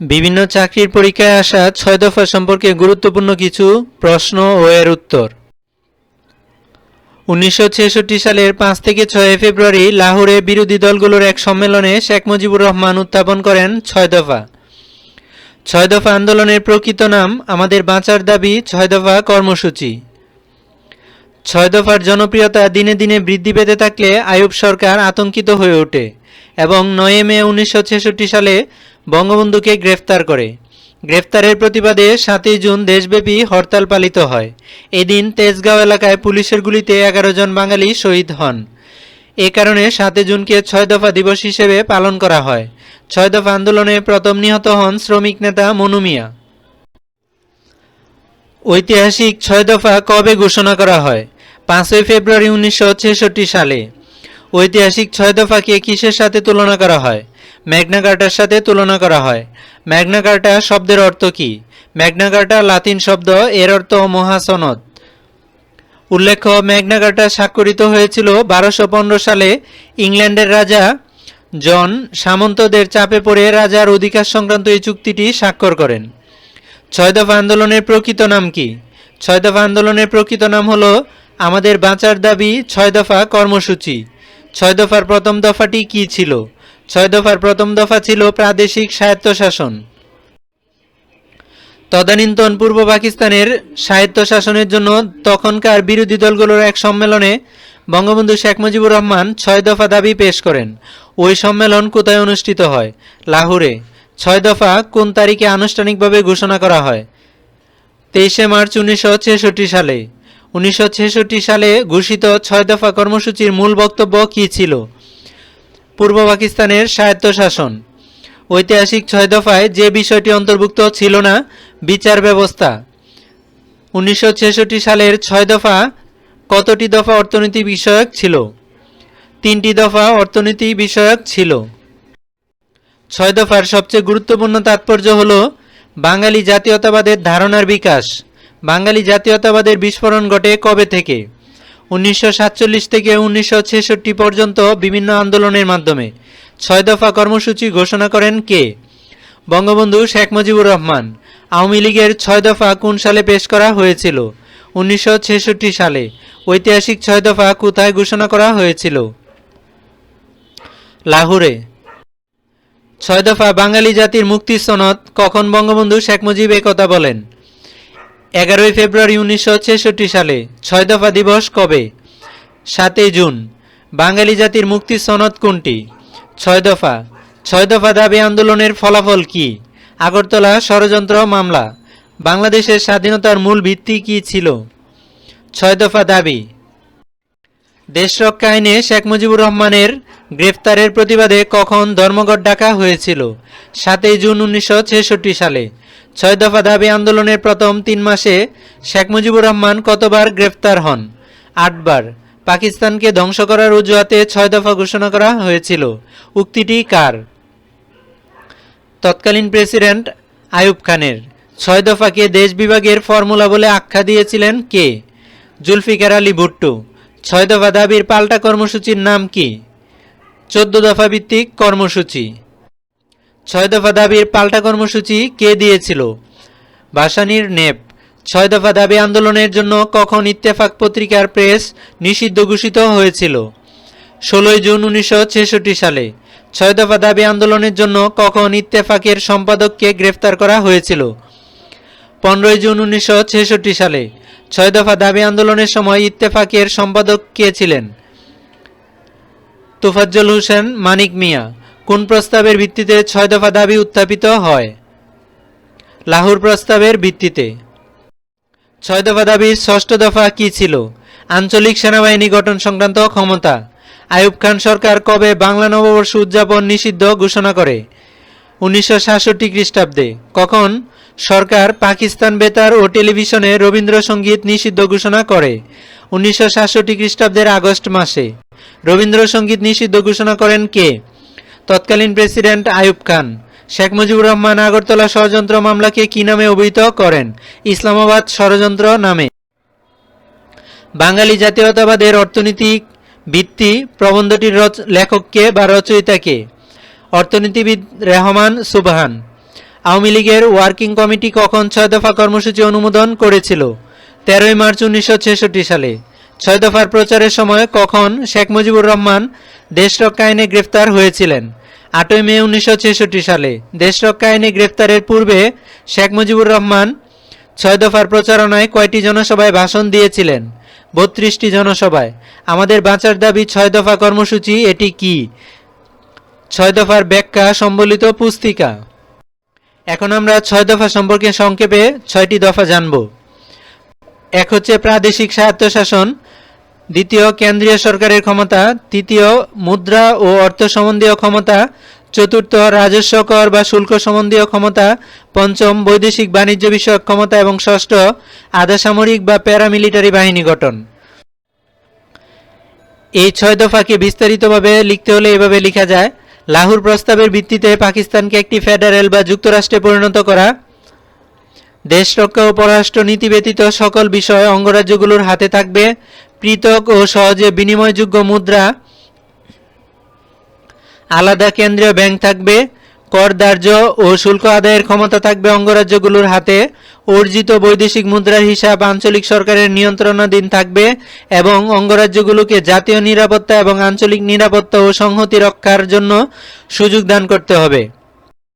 বিভিন্ন চাকরির পরীক্ষায় আসা ছয় দফা সম্পর্কে গুরুত্বপূর্ণ কিছু প্রশ্ন ও এর উত্তর। উনিশশো ছেষট্টি সালের পাঁচ থেকে ছয় ফেব্রুয়ারি লাহোরে বিরোধী দলগুলোর এক সম্মেলনে শেখ মুজিবুর রহমান উত্থাপন করেন ছয় দফা। ছয় দফা আন্দোলনের প্রকৃত নাম আমাদের বাঁচার দাবি ছয় দফা কর্মসূচি। ছয় দফার জনপ্রিয়তা দিনে দিনে বৃদ্ধি পেতে থাকলে আয়ুব সরকার আতঙ্কিত হয়ে ওঠে। এবং নয় মে উনিশশো ছেষট্টি সালে বঙ্গবন্ধুকে গ্রেফতার করে। গ্রেফতারের প্রতিবাদে সাতই জুন দেশব্যাপী হরতাল পালিত হয়। এদিন তেজগাঁও এলাকায় পুলিশের গুলিতে এগারো জন বাঙালি শহীদ হন। এ কারণে সাতই জুনকে ছয় দফা দিবস হিসেবে পালন করা হয়। ছয় দফা আন্দোলনে প্রথম নিহত হন শ্রমিক নেতা মনু মিয়া। ঐতিহাসিক ছয় দফা কবে ঘোষণা করা হয়? পাঁচই ফেব্রুয়ারি উনিশশো ছেষট্টি সালে। ঐতিহাসিক ছয় দফাকে কিসের সাথে তুলনা করা হয়? ম্যাগনা কার্টার সাথে তুলনা করা হয়। ম্যাগনা কার্টা শব্দের অর্থ কী? ম্যাগনা কার্টা লাতিন শব্দ, এর অর্থ মহাসনদ। উল্লেখ্য, ম্যাগনা কার্টা স্বাক্ষরিত হয়েছিল বারোশো পনেরো সালে ইংল্যান্ডের রাজা জন সামন্তদের চাপে পড়ে রাজার অধিকার সংক্রান্ত এই চুক্তিটি স্বাক্ষর করেন। ছয় দফা আন্দোলনের প্রকৃত নাম কি? ছয় দফা আন্দোলনের প্রকৃত নাম হলো, আমাদের বাঁচার দাবি ছয় দফা কর্মসূচি। ছয় দফার প্রথম দফাটি কি ছিল? ছয় দফার প্রথম দফা ছিল প্রাদেশিক স্বায়ত্তশাসন। তদানীন্তন পূর্ব পাকিস্তানের স্বায়ত্তশাসনের জন্য তখনকার বিরোধী দলগুলোর এক সম্মেলনে বঙ্গবন্ধু শেখ মুজিবুর রহমান ছয় দফা দাবি পেশ করেন। ওই সম্মেলন কোথায় অনুষ্ঠিত হয়? লাহোরে। ছয় দফা কোন তারিখে আনুষ্ঠানিকভাবে ঘোষণা করা হয়? তেইশে মার্চ উনিশশো ছেষট্টি সালে। উনিশশো ছেষট্টি সালে ঘোষিত ছয় দফা কর্মসূচির মূল বক্তব্য কী ছিল? পূর্ব পাকিস্তানের স্বায়ত্তশাসন। ঐতিহাসিক ছয় দফায় যে বিষয়টি অন্তর্ভুক্ত ছিল না, বিচার ব্যবস্থা। উনিশশো ছেষট্টি সালের ছয় দফা কতটি দফা অর্থনীতি বিষয়ক ছিল? তিনটি দফা অর্থনীতি বিষয়ক ছিল। ছয় দফার সবচেয়ে গুরুত্বপূর্ণ তাৎপর্য হল বাঙালি জাতীয়তাবাদের ধারণার বিকাশ। বাঙালি জাতীয়তাবাদের বিস্ফোরণ ঘটে কবে থেকে? উনিশশো সাতচল্লিশ থেকে উনিশশো ছেষট্টি পর্যন্ত বিভিন্ন আন্দোলনের মাধ্যমে। ছয় দফা কর্মসূচি ঘোষণা করেন কে? বঙ্গবন্ধু শেখ মুজিবুর রহমান। আওয়ামী লীগের ছয় দফা কোন সালে পেশ করা হয়েছিল? উনিশশো ছেষট্টি সালে। ঐতিহাসিক ছয় দফা কোথায় ঘোষণা করা হয়েছিল? লাহোরে। ছয় দফা বাঙালি জাতির মুক্তি সনদ কখন বঙ্গবন্ধু শেখ মুজিব কথা বলেন? এগারোই ফেব্রুয়ারি উনিশশো ছেষট্টি সালে ছয় দফা দিবস কবে? সাতই জুন। বাঙালি জাতির মুক্তি সনদ কোনটি? ছয় দফা। ছয় দফা দাবি আন্দোলনের ফলাফল কি? আগরতলা ষড়যন্ত্র মামলা। বাংলাদেশের স্বাধীনতার মূল ভিত্তি কি ছিল? ছয় দফা দাবি। দেশ রক্ষা আইনে শেখ মুজিবুর রহমানের গ্রেফতারের প্রতিবাদে কখন ধর্মঘট ডাকা হয়েছিল? সাতই জুন উনিশশো ছেষট্টি সালে। ছয় দফা দাবি আন্দোলনের প্রথম তিন মাসে শেখ মুজিবুর রহমান কতবার গ্রেফতার হন? আটবার। পাকিস্তানকে ধ্বংস করার অজুহাতে ছয় দফা ঘোষণা করা হয়েছিল। উক্তিটি কার? তৎকালীন প্রেসিডেন্ট আয়ুব খানের। ছয় দফাকে দেশ বিভাগের ফর্মুলা বলে আখ্যা দিয়েছিলেন কে? জুলফিকার আলী ভুট্টো। ছয় দফা দাবির পাল্টা কর্মসূচির নাম কি? চোদ্দ দফা ভিত্তিক কর্মসূচি। ছয় দফা দাবির পাল্টা কর্মসূচি কে দিয়েছিল? ভাসানির নেপ। ছয় দফা দাবি আন্দোলনের জন্য কখন ইত্তেফাক পত্রিকার প্রেস নিষিদ্ধ ঘোষিত হয়েছিল? ষোলোই জুন উনিশশো ছেষট্টি সালে। ছয় দফা দাবি আন্দোলনের জন্য কখন ইত্তেফাকের সম্পাদককে গ্রেফতার করা হয়েছিল? পনেরোই জুন উনিশশো ছেষট্টি সালে। ছয় দফা দাবি আন্দোলনের সময় ইত্তেফাকের সম্পাদক কে ছিলেন? তোফাজ্জল হোসেন, মানিক মিয়া। কোন প্রস্তাবের ভিত্তিতে ছয় দফা দাবি উত্থাপিত হয়? লাহোর প্রস্তাবের ভিত্তিতে। ছয় দফা দাবির ষষ্ঠ দফা কি ছিল? আঞ্চলিক সেনাবাহিনী গঠন সংক্রান্ত ক্ষমতা। আইয়ুব খান সরকার কবে বাংলা নববর্ষ উদযাপন নিষিদ্ধ ঘোষণা করে? উনিশশো সাতষট্টি খ্রিস্টাব্দে। কখন? সরকার পাকিস্তান বেতার ও টেলিভিশনে রবীন্দ্রসঙ্গীত নিষিদ্ধ ঘোষণা করে। উনিশশো সাতষট্টি খ্রিস্টাব্দের আগস্ট মাসে। রবীন্দ্রসঙ্গীত নিষিদ্ধ ঘোষণা করেন কে? তৎকালীন প্রেসিডেন্ট আয়ুব খান। শেখ মুজিবুর রহমান আগরতলা ষড়যন্ত্র মামলাকে কি নামে অভিহিত করেন? ইসলামাবাদ ষড়যন্ত্র নামে। বাঙালি জাতীয়তাবাদের অর্থনৈতিক ভিত্তি প্রবন্ধটির লেখককে বা রচয়িতাকে। অর্থনীতিবিদ রেহমান সুবহান। আওয়ামী লীগের ওয়ার্কিং কমিটি কখন ছয় দফা কর্মসূচি অনুমোদন করেছিল? তেরোই মার্চ উনিশশো ছেষট্টি সালে। ছয় দফার প্রচারের সময় কখন শেখ মুজিবুর রহমান দেশরক্ষা আইনে গ্রেফতার হয়েছিলেন? আটই মে উনিশশো ছেষট্টি সালে দেশরক্ষা আইনে গ্রেফতারের পূর্বে শেখ মুজিবুর রহমান ছয় দফার প্রচারণায় কয়টি জনসভায় ভাষণ দিয়েছিলেন? বত্রিশটি জনসভায়। আমাদের বাঁচার দাবি ছয় দফা কর্মসূচি, এটি কি? ছয় দফার ব্যাখ্যা, সম্বলিত পুস্তিকা। এখন আমরা ছয় দফা সম্পর্কে সংক্ষেপে ছয়টি দফা জানব। এক হচ্ছে প্রাদেশিক স্বায়ত্তশাসন দ্বিতীয় কেন্দ্রীয় সরকারের ক্ষমতা, তৃতীয় মুদ্রা ও অর্থ সম্বন্ধীয় ক্ষমতা, চতুর্থ রাজস্ব কর বা শুল্ক সম্বন্ধীয় ক্ষমতা, পঞ্চম বৈদেশিক বাণিজ্য বিষয়ক ক্ষমতা এবং ষষ্ঠ আধা সামরিক বা প্যারামিলিটারি বাহিনী গঠন। এই ছয় দফাকে বিস্তারিতভাবে লিখতে হলে এভাবে লেখা যায়, লাহোর প্রস্তাবের ভিত্তিতে পাকিস্তানকে একটি ফেডারেল বা যুক্তরাষ্ট্রে পরিণত করা দেশ রক্ষা ও পররাষ্ট্র নীতি ব্যতীত সকল বিষয়ে অঙ্গরাজ্যগুলোর হাতে থাকবে পৃথক ও সহজে বিনিময়যোগ্য মুদ্রা। আলাদা কেন্দ্রীয় ব্যাংক থাকবে, কর ধার্য ও শুল্ক আদায়ের ক্ষমতা থাকবে অঙ্গরাজ্যগুলোর হাতে। অর্জিত বৈদেশিক মুদ্রার হিসাব আঞ্চলিক সরকারের নিয়ন্ত্রণাধীন থাকবে এবং অঙ্গরাজ্যগুলোকে জাতীয় নিরাপত্তা এবং আঞ্চলিক নিরাপত্তা ও সংহতি রক্ষার জন্য সুযোগ দান করতে হবে।